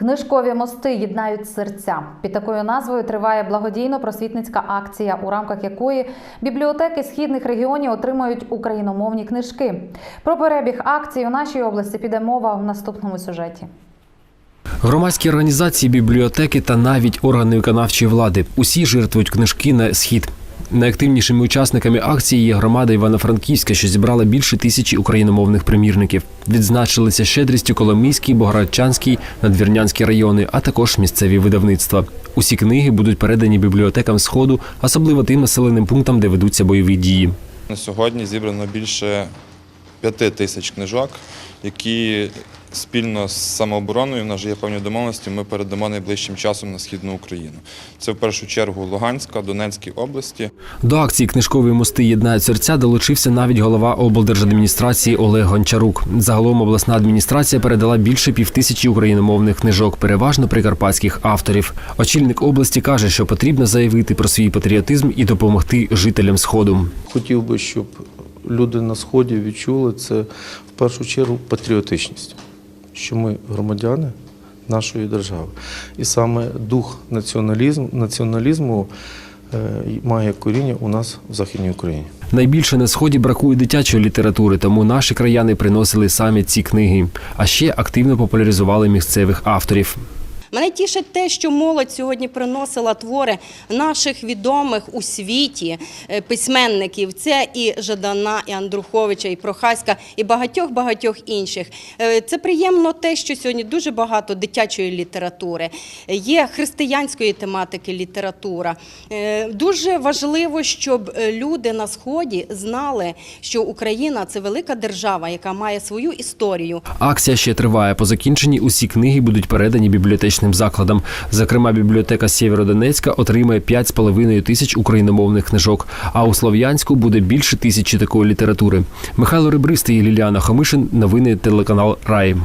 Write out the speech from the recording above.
Книжкові мости єднають серця. Під такою назвою триває благодійно-просвітницька акція, у рамках якої бібліотеки східних регіонів отримують україномовні книжки. Про перебіг акції у нашій області піде мова в наступному сюжеті. Громадські організації, бібліотеки та навіть органи виконавчої влади усі жертвують книжки на схід. Найактивнішими учасниками акції є громада Івано-Франківська, що зібрала більше тисячі україномовних примірників. Відзначилися щедрістю Коломийський, Богородчанський, Надвірнянський райони, а також місцеві видавництва. Усі книги будуть передані бібліотекам сходу, особливо тим населеним пунктам, де ведуться бойові дії. На сьогодні зібрано більше п'яти тисяч книжок, які спільно з самообороною, в нас же є певні домовленості, ми передамо найближчим часом на східну Україну. Це в першу чергу Луганська, Донецькій області. До акції Книжкові мости єднають серця долучився навіть голова облдержадміністрації Олег Гончарук. Загалом обласна адміністрація передала більше півтисячі україномовних книжок, переважно прикарпатських авторів. Очільник області каже, що потрібно заявити про свій патріотизм і допомогти жителям сходу. Хотів би, щоб люди на сході відчули це в першу чергу патріотичність, що ми громадяни нашої держави. І саме дух націоналізму, націоналізму е, має коріння у нас в Західній Україні. Найбільше на сході бракує дитячої літератури, тому наші краяни приносили самі ці книги, а ще активно популяризували місцевих авторів. Мене тішить те, що молодь сьогодні приносила твори наших відомих у світі е, письменників. Це і Жадана, і Андруховича, і Прохаська, і багатьох багатьох інших. Е, Це приємно те, що сьогодні дуже багато дитячої літератури, є християнської тематики література. Е, Дуже важливо, щоб люди на сході знали, що Україна це велика держава, яка має свою історію. Акція ще триває. По закінченні усі книги будуть передані бібліотечним закладам. Зокрема, бібліотека Сєвєродонецька отримає 5,5 тисяч україномовних книжок. А у Слов'янську буде більше тисячі такої літератури. Михайло Ребристий, Ліліана Хомишин. Новини телеканал Раї.